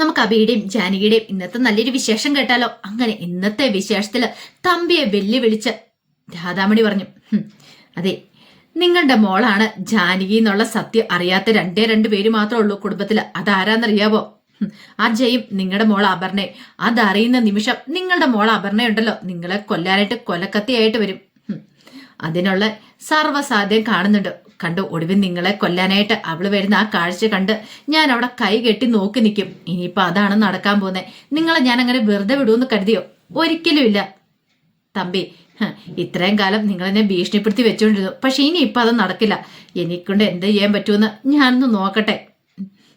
നമുക്ക് അബിയുടെയും ജാനകിയുടെയും ഇന്നത്തെ നല്ലൊരു വിശേഷം കേട്ടാലോ? അങ്ങനെ ഇന്നത്തെ വിശേഷത്തിൽ തമ്പിയെ വെല്ലുവിളിച്ച് രാധാമണി പറഞ്ഞു അതെ നിങ്ങളുടെ മോളാണ് ജാനകി എന്നുള്ള സത്യം അറിയാത്ത രണ്ടേ രണ്ട് പേര് മാത്രമേ ഉള്ളൂ കുടുംബത്തിൽ അതാരാന്നറിയാവോ? ആ ജയും നിങ്ങളുടെ മോൾ അപർണയെ അതറിയുന്ന നിമിഷം നിങ്ങളുടെ മോൾ അപർണയുണ്ടല്ലോ നിങ്ങളെ കൊല്ലാനായിട്ട് കൊലക്കത്തിയായിട്ട് വരും. അതിനുള്ള സർവസാധ്യം കാണുന്നുണ്ട്. കണ്ടു ഒടുവിൽ നിങ്ങളെ കൊല്ലാനായിട്ട് അവൾ വരുന്ന ആ കാഴ്ച കണ്ട് ഞാൻ അവിടെ കൈ കെട്ടി നോക്കി നിൽക്കും ഇനിയിപ്പോ അതാണ് നടക്കാൻ പോകുന്നത് നിങ്ങളെ ഞാൻ അങ്ങനെ വെറുതെ വിടുമെന്ന് കരുതിയോ? ഒരിക്കലും ഇല്ല. തമ്പി ഇത്രയും കാലം നിങ്ങളെന്നെ ഭീഷണിപ്പെടുത്തി വെച്ചുകൊണ്ടിരുന്നു പക്ഷെ ഇനി ഇപ്പൊ അത് നടക്കില്ല. എനിക്കൊണ്ട് എന്ത് ചെയ്യാൻ പറ്റുമെന്ന് ഞാനൊന്ന് നോക്കട്ടെ.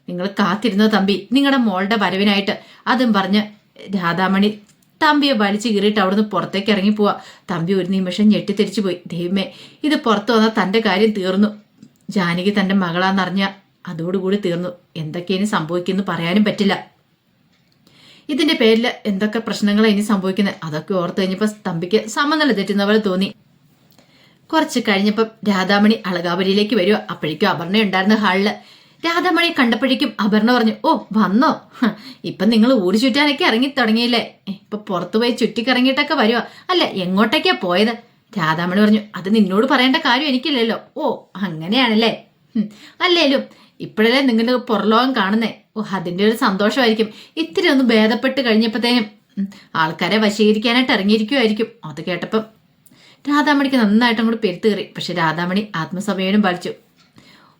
നിങ്ങൾ കാത്തിരുന്നോ തമ്പി? നിങ്ങളുടെ മോളുടെ വരവിനായിട്ട്. അതും പറഞ്ഞ് രാധാമണി തമ്പിയെ വലിച്ചു കീറിയിട്ട് അവിടുന്ന് പുറത്തേക്ക് ഇറങ്ങി പോവാ. തമ്പി ഒരു നിമിഷം ഞെട്ടിത്തിരിച്ചു പോയി ദൈവമേ ഇത് പുറത്തു വന്നാൽ തന്റെ കാര്യം തീർന്നു. ജാനകി തന്റെ മകളാന്നറിഞ്ഞ അതോടുകൂടി തീർന്നു. എന്തൊക്കെയാണ് സംഭവിക്കുന്നു പറയാനും പറ്റില്ല. ഇതിന്റെ പേരിൽ എന്തൊക്കെ പ്രശ്നങ്ങളാണ് ഇനി സംഭവിക്കുന്നത് അതൊക്കെ ഓർത്തു കഴിഞ്ഞപ്പോൾ തമ്പിക്ക് സമനില തെറ്റുന്ന പോലെ തോന്നി. കുറച്ച് കഴിഞ്ഞപ്പം രാധാമണി അളകാപുരിയിലേക്ക് വരുവോ. അപ്പോഴേക്കും അപർണ ഉണ്ടായിരുന്ന ഹാളിൽ. രാധാമണി കണ്ടപ്പോഴേക്കും അപർണ പറഞ്ഞു ഓ വന്നോ. ഇപ്പം നിങ്ങൾ ഊടി ചുറ്റാനൊക്കെ ഇറങ്ങി തുടങ്ങിയില്ലേ ഇപ്പൊ പുറത്തു പോയി ചുറ്റിക്കറങ്ങിയിട്ടൊക്കെ വരുക അല്ല എങ്ങോട്ടേക്കാ പോയത്? രാധാമണി പറഞ്ഞു അത് നിന്നോട് പറയേണ്ട കാര്യം എനിക്കില്ലല്ലോ. ഓ അങ്ങനെയാണല്ലേ. അല്ലേലും ഇപ്പോഴല്ലേ നിങ്ങളുടെ പുറലോകം കാണുന്നേ. ഓ അതിന്റെ ഒരു സന്തോഷമായിരിക്കും. ഇത്തിരി ഒന്ന് ഭേദപ്പെട്ട് കഴിഞ്ഞപ്പോഴത്തേനും ആൾക്കാരെ വശീകരിക്കാനായിട്ട് ഇറങ്ങിയിരിക്കുമായിരിക്കും അത് കേട്ടപ്പം രാധാമണിക്ക് നന്നായിട്ട് അങ്ങോട്ട് പെരുത്ത് കയറി. പക്ഷെ രാധാമണി ആത്മസമയനും പാലിച്ചു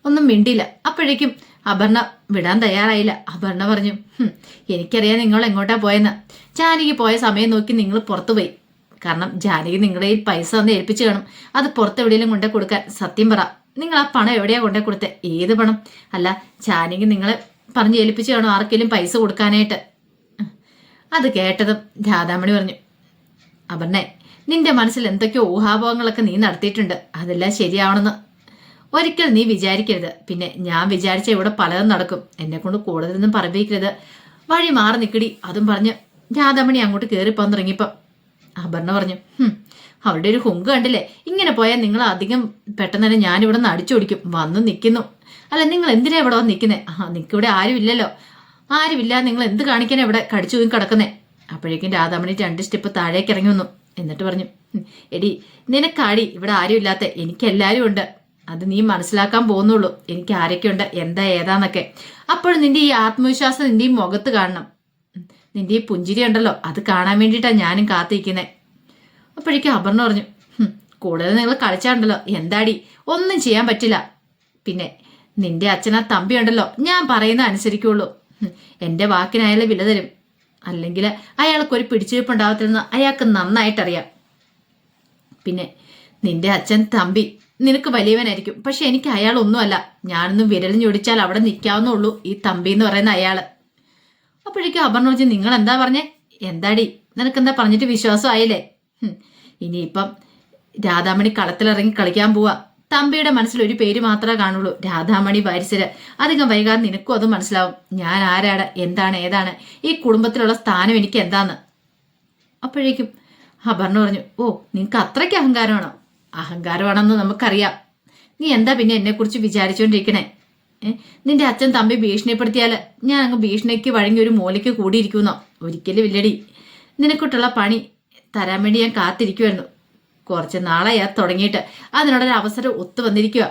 ഒന്നും മിണ്ടിയില്ല. അപ്പോഴേക്കും അപർണ വിടാൻ തയ്യാറായില്ല. അപർണ പറഞ്ഞു എനിക്കറിയാം നിങ്ങൾ എങ്ങോട്ടാ പോയെന്ന്. ജാനകി പോയ സമയം നോക്കി നിങ്ങൾ പുറത്തു പോയി കാരണം ജാനകി നിങ്ങളുടെ ഈ പൈസ ഒന്ന് ഏൽപ്പിച്ചു കാണും അത് പുറത്തെവിടെയെങ്കിലും കൊണ്ടേ കൊടുക്കാൻ. സത്യം പറ. നിങ്ങൾ ആ പണം എവിടെയാ കൊണ്ടേ കൊടുത്തത് ഏത് പണം? അല്ല ജാനകി നിങ്ങളെ പറഞ്ഞ് ഏൽപ്പിച്ചു കാണും ആർക്കെങ്കിലും പൈസ കൊടുക്കാനായിട്ട്. അത് കേട്ടതും രാധാമണി പറഞ്ഞു അപർണെ നിന്റെ മനസ്സിൽ എന്തൊക്കെയോ ഊഹാഭോഗങ്ങളൊക്കെ നീ നടത്തിയിട്ടുണ്ട്. അതെല്ലാം ശരിയാവണമെന്ന്. ഒരിക്കൽ നീ വിചാരിക്കരുത്. പിന്നെ ഞാൻ വിചാരിച്ച ഇവിടെ പലതും നടക്കും. എന്നെ കൊണ്ട് കൂടുതലൊന്നും പറയിപ്പിക്കരുത്. വഴി മാറി നിക്കടി അതും പറഞ്ഞ് രാധാമണി അങ്ങോട്ട് തുടങ്ങിയപ്പം അപർണ പറഞ്ഞു "ഹും, അവളുടെ ഒരു ഹുങ്ക് കണ്ടില്ലേ? ഇങ്ങനെ പോയാൽ നിങ്ങൾ അധികം പെട്ടെന്ന് തന്നെ ഞാനിവിടെ നിന്ന് അടിച്ചോടിക്കും വന്ന് നിൽക്കുന്നു. അല്ല നിങ്ങൾ എന്തിനാ ഇവിടെ വന്ന് നിൽക്കുന്നത് ആ നിൽക്കിവിടെ ആരുമില്ലല്ലോ. ആരുമില്ല നിങ്ങൾ എന്ത് കാണിക്കാനാ ഇവിടെ കടിച്ചു പോയി കിടക്കുന്നേ? അപ്പോഴേക്കും രാധാമണി രണ്ട് സ്റ്റെപ്പ് താഴേക്ക് ഇറങ്ങി വന്നു. എന്നിട്ട് പറഞ്ഞു "ഉം, എടി നിനക്കാടി ഇവിടെ ആരുമില്ലാത്ത? എനിക്ക് എല്ലാവരും ഉണ്ട്. അത് നീ മനസ്സിലാക്കാൻ പോകുന്നുള്ളൂ. എനിക്ക് ആരൊക്കെയുണ്ട്? എന്താ ഏതാന്നൊക്കെ. അപ്പോഴും നിന്റെ ഈ ആത്മവിശ്വാസം നിന്റെ ഈ മുഖത്ത് കാണണം. നിന്റെ ഈ പുഞ്ചിരി ഉണ്ടല്ലോ അത് കാണാൻ വേണ്ടിയിട്ടാണ് ഞാനും കാത്തിരിക്കുന്നത് അപ്പോഴേക്കും അപർണ പറഞ്ഞു "ഹും, കൂടുതൽ നിങ്ങൾ കളിച്ചാണ്ടല്ലോ എന്താടി? ഒന്നും ചെയ്യാൻ പറ്റില്ല. പിന്നെ നിന്റെ അച്ഛനാ തമ്പി ഉണ്ടല്ലോ ഞാൻ പറയുന്ന അനുസരിക്കുള്ളൂ. എന്റെ വാക്കിനയാളെ വില തരും. അല്ലെങ്കിൽ അയാൾക്കൊരു പിടിച്ചുവയ്പ്പുണ്ടാകത്തില്ലെന്ന് അയാൾക്ക് നന്നായിട്ടറിയാം. പിന്നെ നിന്റെ അച്ഛൻ തമ്പി നിനക്ക് വലിയവനായിരിക്കും. പക്ഷെ എനിക്ക് അയാൾ ഒന്നുമല്ല ഞാനൊന്നും വിരലിഞ്ഞൊടിച്ചാൽ ഞൊടിച്ചാൽ അവിടെ നിൽക്കാവുന്നുള്ളൂ ഈ തമ്പി എന്ന് പറയുന്ന അയാൾ. അപ്പോഴേക്കും അപർണ ചോദിച്ചു നിങ്ങൾ എന്താ പറഞ്ഞേ? എന്താടി? നിനക്കെന്താ പറഞ്ഞിട്ട് വിശ്വാസം ആയില്ലേ ഇനിയിപ്പം രാധാമണി കളത്തിലിറങ്ങി കളിക്കാൻ പോവാ. തമ്പിയുടെ മനസ്സിൽ ഒരു പേര് മാത്രമേ കാണുള്ളൂ. രാധാമണി വാരിസര്. അധികം വൈകാതെ നിനക്കും അത് മനസ്സിലാവും. ഞാൻ ആരാണ്? എന്താണ്? ഏതാണ്? ഈ കുടുംബത്തിലുള്ള സ്ഥാനം എനിക്ക് എന്താന്ന്? അപ്പോഴേക്കും അപർണ പറഞ്ഞു ഓ നിനക്ക് അത്രയ്ക്ക് അഹങ്കാരമാണോ? അഹങ്കാരമാണെന്ന് നമുക്കറിയാം. നീ എന്താ പിന്നെ എന്നെക്കുറിച്ച് വിചാരിച്ചുകൊണ്ടിരിക്കണേ നിന്റെ അച്ഛൻ തമ്പി ഭീഷണിപ്പെടുത്തിയാൽ ഞാൻ അങ്ങ് ഭീഷണിക്ക് വഴങ്ങി ഒരു മൂലയ്ക്ക് കൂടിയിരിക്കുന്നോ ഒരിക്കലും ഇല്ലടി. നിനക്കൊട്ടുള്ള പണി തരാൻ വേണ്ടി ഞാൻ കാത്തിരിക്കുമായിരുന്നു കുറച്ച് നാളായി തുടങ്ങിയിട്ട്. അതിനോടൊരു അവസരം ഒത്തു വന്നിരിക്കുക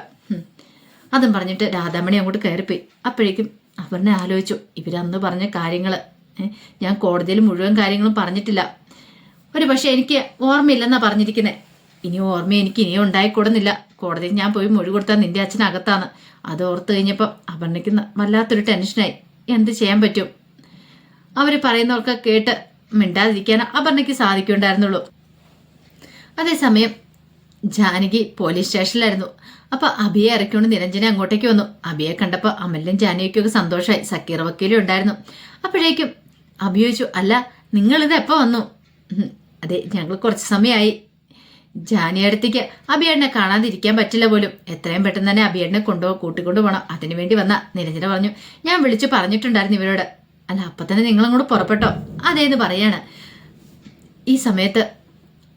അതും പറഞ്ഞിട്ട് രാധാമണി അങ്ങോട്ട് കയറിപ്പോയി. അപ്പോഴേക്കും അപർണ ആലോചിച്ചു. ഇവരന്ന് പറഞ്ഞ കാര്യങ്ങൾ ഞാൻ കോടതിയിൽ മുഴുവൻ കാര്യങ്ങളും പറഞ്ഞിട്ടില്ല. ഒരു പക്ഷേ എനിക്ക് ഓർമ്മയില്ലെന്നാ പറഞ്ഞിരിക്കുന്നത് ഇനി ഓർമ്മ എനിക്ക് ഇനിയും ഉണ്ടായിക്കൂടുന്നില്ല. കോടതിയിൽ ഞാൻ പോയി മൊഴി കൊടുത്താൽ നിന്റെ അച്ഛൻ അകത്താണ്. അത് ഓർത്ത് കഴിഞ്ഞപ്പം അപർണയ്ക്ക് വല്ലാത്തൊരു ടെൻഷനായി. എന്ത് ചെയ്യാൻ പറ്റും? അവർ പറയുന്നവർക്ക് കേട്ട് മിണ്ടാതിരിക്കാൻ അപർണയ്ക്ക് സാധിക്കുണ്ടായിരുന്നുള്ളൂ. അതേസമയം ജാനകി പോലീസ് സ്റ്റേഷനിലായിരുന്നു. അപ്പൊ അബിയെ ഇറക്കിക്കൊണ്ട് നിരഞ്ജന അങ്ങോട്ടേക്ക് വന്നു. അബിയെ കണ്ടപ്പോൾ അമലിനും ജാനകിക്കും ഒക്കെ സന്തോഷമായി സക്കീർ വക്കീലും ഉണ്ടായിരുന്നു. അപ്പോഴേക്കും അബി ചോദിച്ചു അല്ല നിങ്ങളിത് എപ്പോൾ വന്നു? അതെ ഞങ്ങൾ കുറച്ച് സമയമായി ജാനിയടുത്തേക്ക് അബിയേട്ടനെ കാണാതിരിക്കാൻ പറ്റില്ല പോലും. എത്രയും പെട്ടെന്ന് തന്നെ അബിയേട്ടനെ കൊണ്ടുപോ കൂട്ടിക്കൊണ്ടു പോകണം അതിനു വേണ്ടി വന്ന നിരഞ്ജന പറഞ്ഞു ഞാൻ വിളിച്ചു പറഞ്ഞിട്ടുണ്ടായിരുന്നു ഇവരോട്. അല്ല അപ്പൊ തന്നെ നിങ്ങളങ്ങോട്ട് പുറപ്പെട്ടോ? അതേന്ന് പറയാണ്. ഈ സമയത്ത്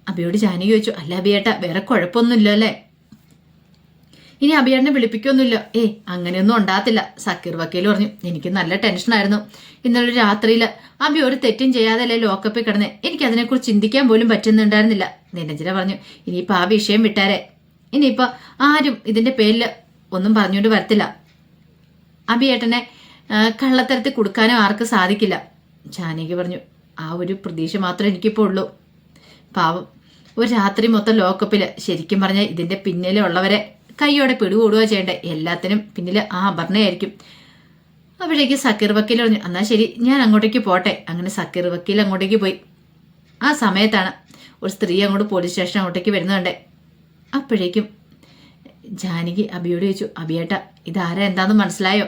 അബിയോട് ജാനി ചോദിച്ചു അല്ല അബിയേട്ട വേറെ കുഴപ്പമൊന്നുമില്ല അല്ലേ ഇനി അഭിയേട്ടനെ വിളിപ്പിക്കൊന്നുമില്ല. ഏ അങ്ങനെയൊന്നും ഉണ്ടാകത്തില്ല. സക്കീർ വക്കീൽ പറഞ്ഞു എനിക്ക് നല്ല ടെൻഷനായിരുന്നു ഇന്നലെ രാത്രിയിൽ അബി ഒരു തെറ്റും ചെയ്യാതല്ലേ ലോക്കപ്പിൽ കിടന്നേ? എനിക്ക് അതിനെക്കുറിച്ച് ചിന്തിക്കാൻ പോലും പറ്റുന്നുണ്ടായിരുന്നില്ല. നിരഞ്ജന പറഞ്ഞു ഇനിയിപ്പോൾ ആ വിഷയം വിട്ടാരെ. ഇനിയിപ്പോൾ ആരും ഇതിന്റെ പേരിൽ ഒന്നും പറഞ്ഞുകൊണ്ട് വരത്തില്ല. അഭിയേട്ടനെ കള്ളത്തരത്തിൽ കൊടുക്കാനോ ആർക്കും സാധിക്കില്ല. ജാനകി പറഞ്ഞു ആ ഒരു പ്രതീക്ഷ മാത്രമേ എനിക്കിപ്പോൾ ഉള്ളൂ. പാവം ഒരു രാത്രി മൊത്തം ലോക്കപ്പിൽ ശരിക്കും പറഞ്ഞാൽ ഇതിന്റെ പിന്നിലുള്ളവരെ കൈയോടെ പിടികൂടുക ചെയ്യണ്ടേ? എല്ലാത്തിനും പിന്നിൽ ആ അപർണയായിരിക്കും അവിടേക്ക് സക്കീർ വക്കീൽ പറഞ്ഞു എന്നാൽ ശരി ഞാൻ അങ്ങോട്ടേക്ക് പോട്ടെ. അങ്ങനെ സക്കീർ വക്കീൽ അങ്ങോട്ടേക്ക് പോയി. ആ സമയത്താണ് ഒരു സ്ത്രീ അങ്ങോട്ട് പോലീസ് സ്റ്റേഷൻ അങ്ങോട്ടേക്ക് വരുന്നുണ്ട് അപ്പോഴേക്കും ജാനകി അബിയോട് ചോദിച്ചു അബിയേട്ട ഇതാരാ? എന്താന്ന് മനസ്സിലായോ?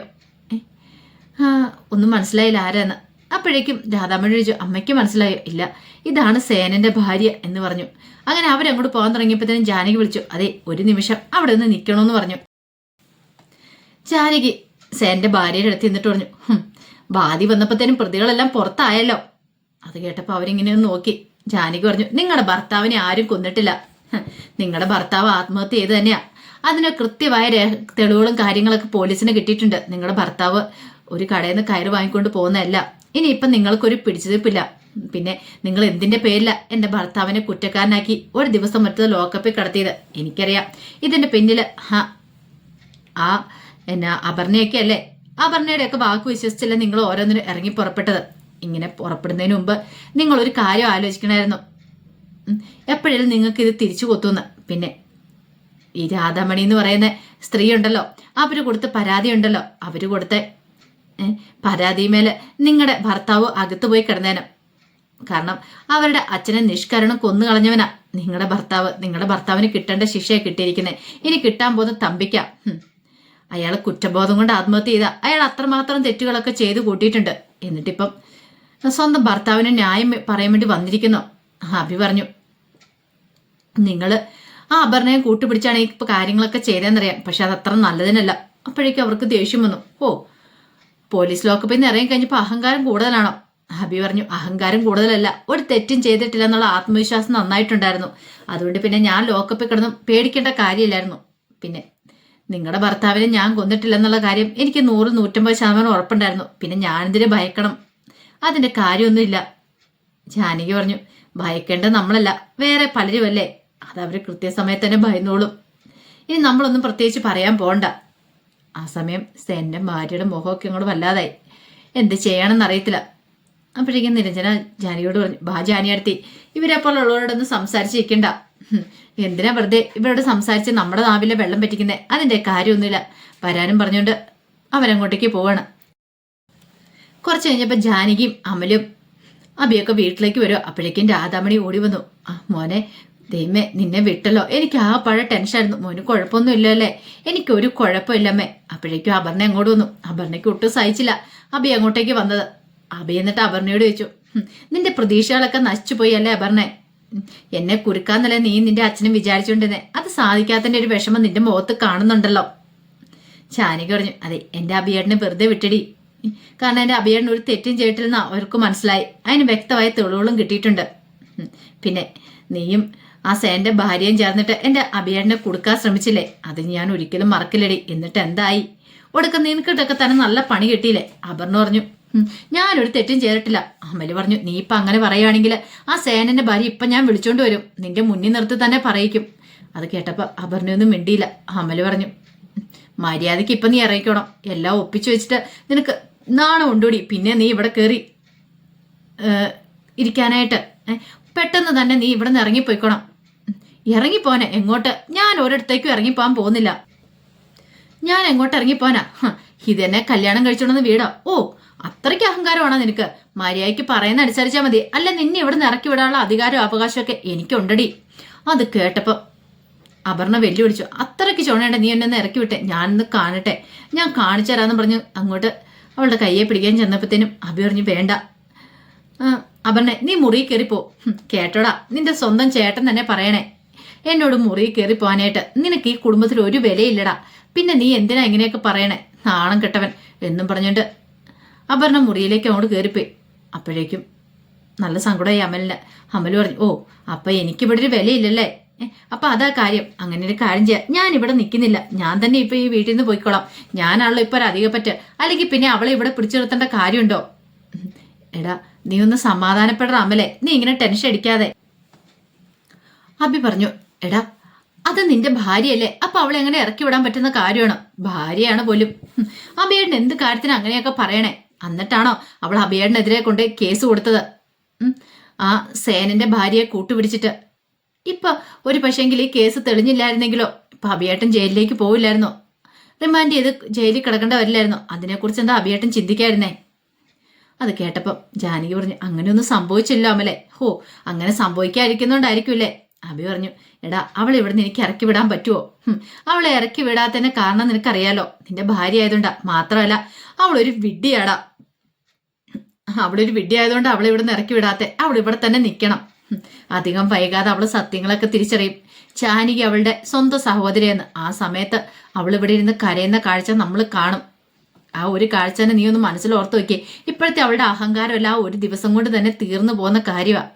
ആ ഒന്നും മനസ്സിലായില്ല. ആരാന്ന്? അപ്പോഴേക്കും രാധാമണി ചോദിച്ചു അമ്മയ്ക്ക് മനസ്സിലായോ? ഇല്ല. ഇതാണ് സേനന്റെ ഭാര്യ എന്ന് പറഞ്ഞു. അങ്ങനെ അവരങ്ങോട്ട് പോകാൻ തുടങ്ങിയപ്പോഴത്തേനും ജാനകി വിളിച്ചു അതെ ഒരു നിമിഷം അവിടെ നിന്ന് നിൽക്കണമെന്ന് പറഞ്ഞു. ജാനകി സേനന്റെ ഭാര്യയുടെ അടുത്ത് നിന്നിട്ട് പറഞ്ഞു "ഹും, ബാധി വന്നപ്പോഴത്തേനും പ്രതികളെല്ലാം പുറത്തായല്ലോ. അത് കേട്ടപ്പോൾ അവരിങ്ങനെ ഒന്ന് നോക്കി. ജാനകി പറഞ്ഞു നിങ്ങളുടെ ഭർത്താവിനെ ആരും കൊന്നിട്ടില്ല. നിങ്ങളുടെ ഭർത്താവ് ആത്മഹത്യ ചെയ്ത് തന്നെയാ. അതിന് കൃത്യമായ തെളിവുകളും കാര്യങ്ങളൊക്കെ പോലീസിന് കിട്ടിയിട്ടുണ്ട്. നിങ്ങളുടെ ഭർത്താവ് ഒരു കടയിൽ നിന്ന് കയറ് വാങ്ങിക്കൊണ്ട് പോകുന്നതല്ല. ഇനിയിപ്പം നിങ്ങൾക്കൊരു പിടിച്ചുതിപ്പില്ല പിന്നെ നിങ്ങൾ എന്തിന്റെ പേരില എന്റെ ഭർത്താവിനെ കുറ്റക്കാരനാക്കി ഒരു ദിവസം മറ്റത് ലോക്കപ്പിൽ കടത്തിയത്? എനിക്കറിയാം. ഇതിന്റെ പിന്നിൽ ഹാ ആ എന്നാ അപർണയൊക്കെ അല്ലേ? അപർണയുടെ ഒക്കെ വാക്ക് വിശ്വസിച്ചല്ല നിങ്ങൾ ഓരോന്നിനും ഇറങ്ങി പുറപ്പെട്ടത്. ഇങ്ങനെ പുറപ്പെടുന്നതിന് മുമ്പ് നിങ്ങൾ ഒരു കാര്യം ആലോചിക്കണമായിരുന്നു. എപ്പോഴും നിങ്ങൾക്ക് ഇത് തിരിച്ചു കൊത്തുന്ന പിന്നെ ഈ രാധാമണി എന്ന് പറയുന്ന സ്ത്രീ ഉണ്ടല്ലോ അവർ കൊടുത്ത പരാതി ഉണ്ടല്ലോ അവർ കൊടുത്ത ഏ, പരാതിമേൽ നിങ്ങളുടെ ഭർത്താവ് അകത്ത് പോയി കിടന്നേനും. കാരണം അവരുടെ അച്ഛനെ നിഷ്കരണം കൊന്നു കളഞ്ഞവനാ നിങ്ങളുടെ ഭർത്താവ്. നിങ്ങളുടെ ഭർത്താവിന് കിട്ടേണ്ട ശിക്ഷയെ കിട്ടിയിരിക്കുന്നത് ഇനി കിട്ടാൻ പോകുന്ന തമ്പിക്കാം. അയാൾ കുറ്റബോധം കൊണ്ട് ആത്മഹത്യ ചെയ്ത. അയാൾ അത്രമാത്രം തെറ്റുകളൊക്കെ ചെയ്തു കൂട്ടിയിട്ടുണ്ട്. എന്നിട്ടിപ്പം സ്വന്തം ഭർത്താവിന് ന്യായം പറയാൻ വേണ്ടി വന്നിരിക്കുന്നു. അഭി പറഞ്ഞു നിങ്ങൾ ആ അപർണയെ കൂട്ടുപിടിച്ചാണ് ഈ കാര്യങ്ങളൊക്കെ ചെയ്തതെന്നറിയാം പക്ഷെ അത് അത്ര നല്ലതിനല്ല. അപ്പോഴേക്കും അവർക്ക് ദേഷ്യം വന്നു. ഓ പോലീസ് ലോക്കപ്പിൽ നിന്ന് ഇറങ്ങി കഴിഞ്ഞപ്പോൾ അഹങ്കാരം കൂടുതലാണോ? ഹബി പറഞ്ഞു അഹങ്കാരം കൂടുതലല്ല. ഒരു തെറ്റും ചെയ്തിട്ടില്ല എന്നുള്ള ആത്മവിശ്വാസം നന്നായിട്ടുണ്ടായിരുന്നു. അതുകൊണ്ട് പിന്നെ ഞാൻ ലോക്കപ്പിൽ കിടന്നും പേടിക്കേണ്ട കാര്യമില്ലായിരുന്നു. പിന്നെ നിങ്ങളുടെ ഭർത്താവിനെ ഞാൻ കൊന്നിട്ടില്ല എന്നുള്ള കാര്യം എനിക്ക് നൂറ് നൂറ്റമ്പത് ശതമാനം ഉറപ്പുണ്ടായിരുന്നു. പിന്നെ ഞാനെന്തിനു ഭയക്കണം? അതിന്റെ കാര്യമൊന്നുമില്ല. ജാനകി പറഞ്ഞു ഭയക്കേണ്ടത് നമ്മളല്ല. വേറെ പലരുമല്ലേ? അത് അവർ കൃത്യസമയത്ത് തന്നെ ഭയന്നോളും. ഇനി നമ്മളൊന്നും പ്രത്യേകിച്ച് പറയാൻ പോണ്ട. ആ സമയം സെന്റെ ഭാര്യയുടെ മുഖമൊക്കെ അങ്ങോട്ട് വല്ലാതായി. എന്ത് ചെയ്യണമെന്ന് അറിയത്തില്ല. അപ്പോഴേക്കും നിരഞ്ജന ജാനിയോട് പറഞ്ഞു ബാ ജാനിയടുത്തി ഇവരെപ്പോൾ ഉള്ളവരോടൊന്നും സംസാരിച്ചിരിക്കണ്ട. എന്തിനാ വെറുതെ ഇവരോട് സംസാരിച്ച് നമ്മുടെ നാവിലെ വെള്ളം പറ്റിക്കുന്നത് അതിന്റെ കാര്യമൊന്നുമില്ല. വരാനും പറഞ്ഞുകൊണ്ട് അവരങ്ങോട്ടേക്ക് പോവാണ്. കുറച്ച് കഴിഞ്ഞപ്പോൾ ജാനകിയും അമലും അബിയൊക്കെ വീട്ടിലേക്ക് വരും അപ്പോഴേക്കും രാധാമണി ഓടി വന്നു. മോനെ ദൈവമേ നിന്നെ വിട്ടല്ലോ. എനിക്ക് ആ പഴ ടെൻഷനായിരുന്നു മോന് കുഴപ്പമൊന്നും ഇല്ലല്ലേ? എനിക്കൊരു കുഴപ്പമില്ലമ്മേ. അപ്പോഴേക്കും അപർണ അങ്ങോട്ട് വന്നു. അപർണയ്ക്ക് ഒട്ടും സഹിച്ചില്ല. അബി അങ്ങോട്ടേക്ക് വന്നത്. അബി എന്നിട്ട് അപർണയോട് ചോദിച്ചു നിന്റെ പ്രതീക്ഷകളൊക്കെ നശിച്ചുപോയി അല്ലേ അപർണെ? എന്നെ കുരുക്കാന്നല്ലേ നീ നിന്റെ അച്ഛനും വിചാരിച്ചുകൊണ്ടിരുന്നേ. അത് സാധിക്കാത്തതിന്റെ ഒരു വിഷമം നിന്റെ മുഖത്ത് കാണുന്നുണ്ടല്ലോ. ചാനിക പറഞ്ഞു അതെ എന്റെ അഭിയേട്ടനെ വെറുതെ വിട്ടിടി. കാരണം എന്റെ അഭിയേട്ടൻ ഒരു തെറ്റും ചെയ്തിട്ടില്ലെന്ന് അവർക്ക് മനസ്സിലായി. അതിന് വ്യക്തമായ തെളിവുകളും കിട്ടിയിട്ടുണ്ട്. പിന്നെ നീയും ആ സേന്റെ ഭാര്യയും ചേർന്നിട്ട് എന്റെ അഭിയേട്ടനെ കൊടുക്കാൻ ശ്രമിച്ചില്ലേ? അത് ഞാൻ ഒരിക്കലും മറക്കില്ലടി. എന്നിട്ട് എന്തായി? ഒടുക്ക നിനക്കിട്ടൊക്കെ തന്നെ നല്ല പണി കിട്ടിയില്ലേ? അപർണ പറഞ്ഞു "ഉം, ഞാനൊരു തെറ്റും ചെയ്തിട്ടില്ല. അമൽ പറഞ്ഞു നീ ഇപ്പൊ അങ്ങനെ പറയുകയാണെങ്കിൽ ആ സേനന്റെ ഭാര്യ ഇപ്പൊ ഞാൻ വിളിച്ചോണ്ട് വരും. നിന്റെ മുന്നിൽ നിർത്തി തന്നെ പറയിക്കും. അത് കേട്ടപ്പോ അപർണയൊന്നും മിണ്ടിയില്ല. അമൽ പറഞ്ഞു മര്യാദയ്ക്ക് ഇപ്പൊ നീ ഇറങ്ങിക്കണം. എല്ലാം ഒപ്പിച്ചു വെച്ചിട്ട് നിനക്ക് നാണം ഉണ്ടോടി? പിന്നെ നീ ഇവിടെ കയറി ഇരിക്കാനായിട്ട്. പെട്ടെന്ന് തന്നെ നീ ഇവിടെ നിന്ന് ഇറങ്ങിപ്പോയിക്കോണം. ഇറങ്ങിപ്പോനെ എങ്ങോട്ട്? ഞാൻ ഒരിടത്തേക്കും ഇറങ്ങിപ്പോകാൻ പോകുന്നില്ല. ഞാൻ എങ്ങോട്ട് ഇറങ്ങിപ്പോനാ? ഇതെന്നെ കല്യാണം കഴിച്ചോണ്ടെന്ന് വീടാ. ഓ അത്രയ്ക്ക് അഹങ്കാരമാണോ നിനക്ക്? മര്യാദയ്ക്ക് പറയുന്ന അനുസരിച്ചാൽ മതി. അല്ല നിന്നെ ഇവിടെ നിന്ന് ഇറക്കി വിടാനുള്ള അധികാരവും അവകാശമൊക്കെ എനിക്കുണ്ടടി. അത് കേട്ടപ്പോ അപർണ വെല്ലുവിളിച്ചു. അത്രയ്ക്ക് ചോണേണ്ട നീ എന്നെ ഒന്ന് ഇറക്കി വിട്ടെ. ഞാനൊന്ന് കാണട്ടെ. ഞാൻ കാണിച്ചു തരാന്ന് പറഞ്ഞു അങ്ങോട്ട് അവളുടെ കയ്യെ പിടിക്കാൻ ചെന്നപ്പോഴത്തേനും അഭി പറഞ്ഞു വേണ്ട. അപർണെ നീ മുറി കയറിപ്പോ. കേട്ടോടാ. നിന്റെ സ്വന്തം ചേട്ടൻ തന്നെ പറയണേ. എന്നോട് മുറി കയറി പോകാനായിട്ട് നിനക്ക് ഈ കുടുംബത്തിൽ ഒരു വിലയില്ലടാ. പിന്നെ നീ എന്തിനാ ഇങ്ങനെയൊക്കെ പറയണേ? നാണം കെട്ടവൻ എന്നും പറഞ്ഞുകൊണ്ട് അപർണ മുറിയിലേക്ക് അങ്ങോട്ട് കയറിപ്പോയി. അപ്പോഴേക്കും നല്ല സങ്കടമായി അമലിന്. അമൽ പറഞ്ഞു ഓ അപ്പൊ എനിക്കിവിടെ ഒരു വിലയില്ലല്ലേ? അപ്പൊ അതാ കാര്യം. അങ്ങനെ ഒരു കാര്യം ചെയ്യാം. ഞാൻ ഇവിടെ നിൽക്കുന്നില്ല. ഞാൻ തന്നെ ഇപ്പൊ ഈ വീട്ടിൽ നിന്ന് പോയിക്കോളാം. ഞാനാണല്ലോ ഇപ്പൊ ഒരു അധിക പറ്റ് അല്ലെങ്കിൽ പിന്നെ അവളെ ഇവിടെ പിടിച്ചു നിർത്തേണ്ട കാര്യമുണ്ടോ? എടാ നീ ഒന്ന് സമാധാനപ്പെടണം അമലെ. നീ ഇങ്ങനെ ടെൻഷൻ അടിക്കാതെ. അബി പറഞ്ഞു എടാ അത് നിന്റെ ഭാര്യയല്ലേ? അപ്പൊ അവളെ എങ്ങനെ ഇറക്കി വിടാൻ പറ്റുന്ന കാര്യമാണ്? ഭാര്യയാണ് പോലും. അബിയേട്ടൻ എന്ത് കാര്യത്തിന് അങ്ങനെയൊക്കെ പറയണേ? എന്നിട്ടാണോ അവൾ അബിയേട്ടനെതിരെ കൊണ്ട് കേസ് കൊടുത്തത്? ആ സേനന്റെ ഭാര്യയെ കൂട്ടുപിടിച്ചിട്ട്. ഇപ്പൊ ഒരു പക്ഷേങ്കിൽ ഈ കേസ് തെളിഞ്ഞില്ലായിരുന്നെങ്കിലോ? ഇപ്പൊ അബിയേട്ടൻ ജയിലിലേക്ക് പോവില്ലായിരുന്നോ? റിമാൻഡ് ചെയ്ത് ജയിലിൽ കിടക്കേണ്ട വരില്ലായിരുന്നോ? അതിനെക്കുറിച്ച് എന്താ അബിയേട്ടൻ ചിന്തിക്കായിരുന്നേ? അത് കേട്ടപ്പം ജാനകി പറഞ്ഞു അങ്ങനെയൊന്നും സംഭവിച്ചില്ലോ അമലെ. ഹോ അങ്ങനെ സംഭവിക്കാതിരിക്കുന്നോണ്ടായിരിക്കുമല്ലേ അബി പറഞ്ഞു എടാ അവളെ ഇവിടുന്ന് എനിക്ക് ഇറക്കി വിടാൻ പറ്റുമോ അവളെ ഇറക്കി വിടാത്തതിന്റെ കാരണം നിനക്കറിയാലോ? നിന്റെ ഭാര്യ ആയതുകൊണ്ടാ മാത്രമല്ല അവളൊരു വിഡ്ഢിയാടാ. അവളൊരു വിഡ്ഢി ആയതുകൊണ്ട് അവളെ ഇവിടുന്ന് ഇറക്കി വിടാത്തെ. അവൾ ഇവിടെ തന്നെ നിൽക്കണം അധികം വൈകാതെ അവൾ സത്യങ്ങളൊക്കെ തിരിച്ചറിയും. ചാനിക അവളുടെ സ്വന്തം സഹോദരിയെന്ന് ആ സമയത്ത് അവൾ ഇവിടെ ഇരുന്ന് കരയുന്ന കാഴ്ച നമ്മൾ കാണും. ആ ഒരു കാഴ്ച തന്നെ നീ ഒന്ന് മനസ്സിൽ ഓർത്ത് നോക്കിയേ. ഇപ്പോഴത്തെ അവളുടെ അഹങ്കാരമല്ല ഒരു ദിവസം കൊണ്ട് തന്നെ തീർന്നു പോകുന്ന കാര്യമാണ്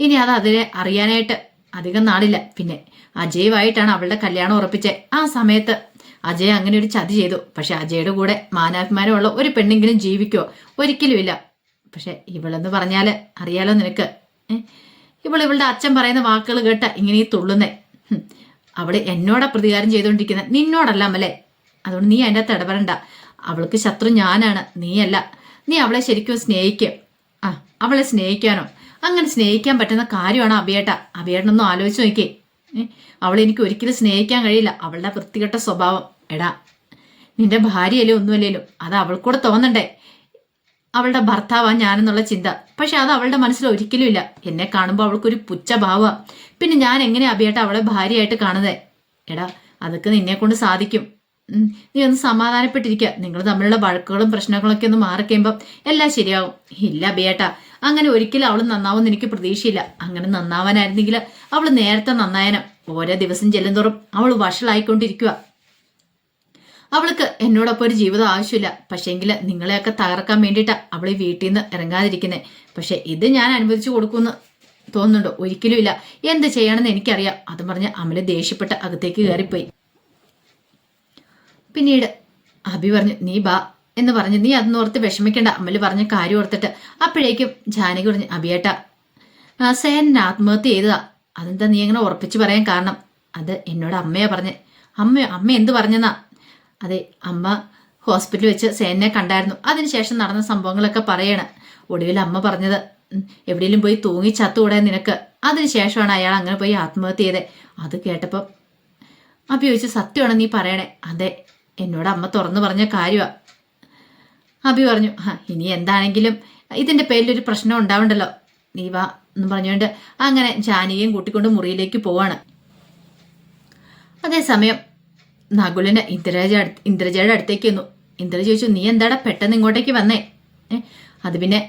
ഇനി അത് അതിനെ അറിയാനായിട്ട് അധികം നാളില്ല പിന്നെ അജയുമായിട്ടാണ് അവളുടെ കല്യാണം ഉറപ്പിച്ചേ. ആ സമയത്ത് അജയ് അങ്ങനെ ഒരു ചതി ചെയ്തു. പക്ഷെ അജയുടെ കൂടെ മാനാഭിമാനമുള്ള ഒരു പെണ്ണെങ്കിലും ജീവിക്കോ ഒരിക്കലുമില്ല. പക്ഷെ ഇവളെന്ന് പറഞ്ഞാൽ അറിയാലോ നിനക്ക്? ഇവൾ ഇവളുടെ അച്ഛൻ പറയുന്ന വാക്കുകൾ കേട്ട ഇങ്ങനെ ഈ തുള്ളുന്നേ. അവൾ എന്നോടാ പ്രതികാരം ചെയ്തുകൊണ്ടിരിക്കുന്നത് നിന്നോടല്ല അമ്മല്ലേ അതുകൊണ്ട് നീ അതിന്റെ അകത്ത് ഇടപെടണ്ട. അവൾക്ക് ശത്രു ഞാനാണ്. നീയല്ല. നീ അവളെ ശരിക്കും സ്നേഹിക്കും. ആ അവളെ സ്നേഹിക്കാനോ? അങ്ങനെ സ്നേഹിക്കാൻ പറ്റുന്ന കാര്യമാണ് അഭിയേട്ട. അഭിയേട്ടനൊന്നും ആലോചിച്ച് നോക്കിയേ. അവളെ എനിക്ക് ഒരിക്കലും സ്നേഹിക്കാൻ കഴിയില്ല. അവളുടെ വൃത്തികെട്ട സ്വഭാവം. എടാ നിന്റെ ഭാര്യയല്ലേ ഒന്നുമല്ലേലും? അത് അവൾക്കൂടെ തോന്നണ്ടേ? അവളുടെ ഭർത്താവാ ഞാനെന്നുള്ള ചിന്ത. പക്ഷെ അത് അവളുടെ മനസ്സിൽ ഒരിക്കലും ഇല്ല. എന്നെ കാണുമ്പോൾ അവൾക്കൊരു പുച്ഛഭാവ പിന്നെ ഞാൻ എങ്ങനെ അഭിയേട്ട അവളെ ഭാര്യയായിട്ട് കാണുന്നേ? എടാ അതൊക്കെ നിന്നെ കൊണ്ട് സാധിക്കും. നീ ഒന്ന് സമാധാനപ്പെട്ടിരിക്കുക നിങ്ങൾ തമ്മിലുള്ള വഴക്കുകളും പ്രശ്നങ്ങളൊക്കെ ഒന്ന് മാറിക്കഴിയുമ്പം എല്ലാം ശരിയാവും. ഇല്ല അഭിയേട്ട അങ്ങനെ ഒരിക്കലും അവൾ നന്നാവുമെന്ന് എനിക്ക് പ്രതീക്ഷയില്ല. അങ്ങനെ നന്നാവാനായിരുന്നെങ്കിൽ അവൾ നേരത്തെ നന്നായനം. ഓരോ ദിവസം ചെല്ലുന്തോറും അവൾ വഷളായിക്കൊണ്ടിരിക്കുക അവൾക്ക് എന്നോടൊപ്പം ഒരു ജീവിതം ആവശ്യമില്ല. പക്ഷേങ്കിൽ നിങ്ങളെയൊക്കെ തകർക്കാൻ വേണ്ടിയിട്ടാണ് അവൾ ഈ വീട്ടിൽ നിന്ന് ഇറങ്ങാതിരിക്കുന്നത് പക്ഷേ ഇത് ഞാൻ അനുവദിച്ചു കൊടുക്കുമെന്ന് തോന്നുന്നുണ്ടോ? ഒരിക്കലും ഇല്ല എന്ത് ചെയ്യണമെന്ന് എനിക്കറിയാം. അതും പറഞ്ഞ് അമൽ ദേഷ്യപ്പെട്ട് അകത്തേക്ക് കയറിപ്പോയി. പിന്നീട് അഭി പറഞ്ഞു നീ ബാ. എന്ന് പറഞ്ഞ് നീ അതൊന്നോർത്ത് വിഷമിക്കേണ്ട. അമ്മൽ പറഞ്ഞ കാര്യം ഓർത്തിട്ട് അപ്പോഴേക്കും ജാനകി പറഞ്ഞു അബിയേട്ട സേനൻ ആത്മഹത്യ ചെയ്തതാ. അതെന്താ നീ അങ്ങനെ ഉറപ്പിച്ച് പറയാൻ കാരണം? അത് എന്നോട് അമ്മയാ പറഞ്ഞ്. അമ്മ അമ്മ എന്ത് പറഞ്ഞെന്നാ? അതെ അമ്മ ഹോസ്പിറ്റലിൽ വെച്ച് സേനെ കണ്ടായിരുന്നു. അതിനുശേഷം നടന്ന സംഭവങ്ങളൊക്കെ പറയണ. ഒടുവിൽ അമ്മ പറഞ്ഞത് എവിടെയെങ്കിലും പോയി തൂങ്ങി ചത്തുകൂടെ നിനക്ക്. അതിനുശേഷമാണ് അയാൾ അങ്ങനെ പോയി ആത്മഹത്യ ചെയ്തത് അത് കേട്ടപ്പം അപ്പൊ ചോദിച്ചു സത്യമാണ് നീ പറയണേ? അതെ എന്നോട് അമ്മ തുറന്നു പറഞ്ഞ കാര്യമാ. അഭി പറഞ്ഞു ആ ഇനി എന്താണെങ്കിലും ഇതിന്റെ പേരിൽ ഒരു പ്രശ്നം ഉണ്ടാവണ്ടല്ലോ. നീ വാ എന്ന് പറഞ്ഞുകൊണ്ട് അങ്ങനെ ജാനകിയും കൂട്ടിക്കൊണ്ട് മുറിയിലേക്ക് പോവാണ്. അതേസമയം നകുലിന് ഇന്ദ്രജ ഇന്ദ്രജയുടെ അടുത്തേക്ക് വന്നു ഇന്ദ്ര ചോദിച്ചു നീ എന്താടാ പെട്ടെന്ന് ഇങ്ങോട്ടേക്ക് വന്നേ? അത് പിന്നെ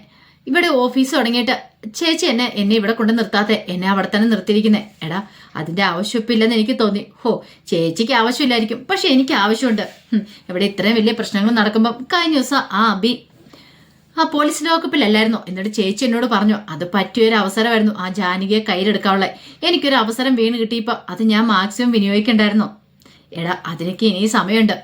ഇവിടെ ഓഫീസ് തുടങ്ങിയിട്ട് ചേച്ചി എന്നെ എന്നെ ഇവിടെ കൊണ്ട് നിർത്താത്തെ എന്നെ അവിടെ തന്നെ നിർത്തിയിരിക്കുന്നേ. എടാ അതിന്റെ ആവശ്യമില്ലെന്ന് എനിക്ക് തോന്നി. ഹോ ചേച്ചിക്ക് ആവശ്യമില്ലായിരിക്കും. പക്ഷെ എനിക്ക് ആവശ്യമുണ്ട്. ഇവിടെ ഇത്രയും വലിയ പ്രശ്നങ്ങൾ നടക്കുമ്പോൾ കഴിഞ്ഞ ദിവസം ആ അബി ആ പോലീസ് ലോക്കപ്പിലല്ലായിരുന്നു എന്നിട്ട് ചേച്ചി എന്നോട് പറഞ്ഞു അത് പറ്റിയൊരു അവസരമായിരുന്നു ആ ജാനകിയെ കയ്യിലെടുക്കാനുള്ള. എനിക്കൊരു അവസരം വീണ് കിട്ടിയപ്പോൾ അത് ഞാൻ മാക്സിമം വിനിയോഗിക്കണ്ടായിരുന്നു? എടാ അതിനൊക്കെ ഇനി സമയമുണ്ട്.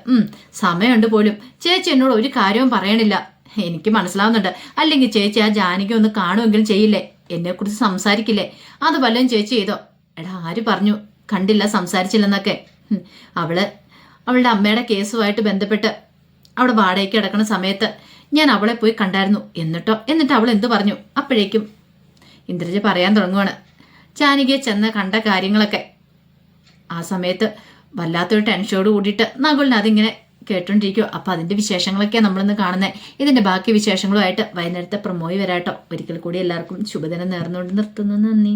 സമയമുണ്ട് പോലും. ചേച്ചി എന്നോട് ഒരു കാര്യവും പറയണില്ല. എനിക്ക് മനസ്സിലാവുന്നുണ്ട്. അല്ലെങ്കിൽ ചേച്ചി ആ ജാനകി ഒന്ന് കാണുമെങ്കിലും ചെയ്യില്ലേ? എന്നെക്കുറിച്ച് സംസാരിക്കില്ലേ? അത് വല്ലതും ചേച്ചി ചെയ്തോ? എടാ ആര് പറഞ്ഞു? കണ്ടില്ല സംസാരിച്ചില്ലെന്നൊക്കെ. അവൾ അവളുടെ അമ്മയുടെ കേസുമായിട്ട് ബന്ധപ്പെട്ട് അവിടെ വാടകയ്ക്ക് കിടക്കുന്ന സമയത്ത് ഞാൻ അവളെ പോയി കണ്ടായിരുന്നു. എന്നിട്ടോ? എന്നിട്ട് അവൾ എന്തു പറഞ്ഞു? അപ്പോഴേക്കും ഇന്ദ്രജ പറയാൻ തുടങ്ങുവാണ്. ജാനകിയെ ചെന്ന് കണ്ട കാര്യങ്ങളൊക്കെ. ആ സമയത്ത് വല്ലാത്തൊരു ടെൻഷനോട് കൂടിയിട്ട് നകുലിന് അതിങ്ങനെ കേട്ടോണ്ടിരിക്കുവോ. അപ്പൊ അതിന്റെ വിശേഷങ്ങളൊക്കെ നമ്മളിന്ന് കാണുന്നത് ഇതിന്റെ ബാക്കി വിശേഷങ്ങളുമായിട്ട് വൈകുന്നേരത്തെ പ്രമോയി വരാട്ടോ. ഒരിക്കൽ കൂടി എല്ലാവർക്കും ശുഭദിനം നേർന്നുകൊണ്ട് നിർത്തുന്നു. നന്ദി.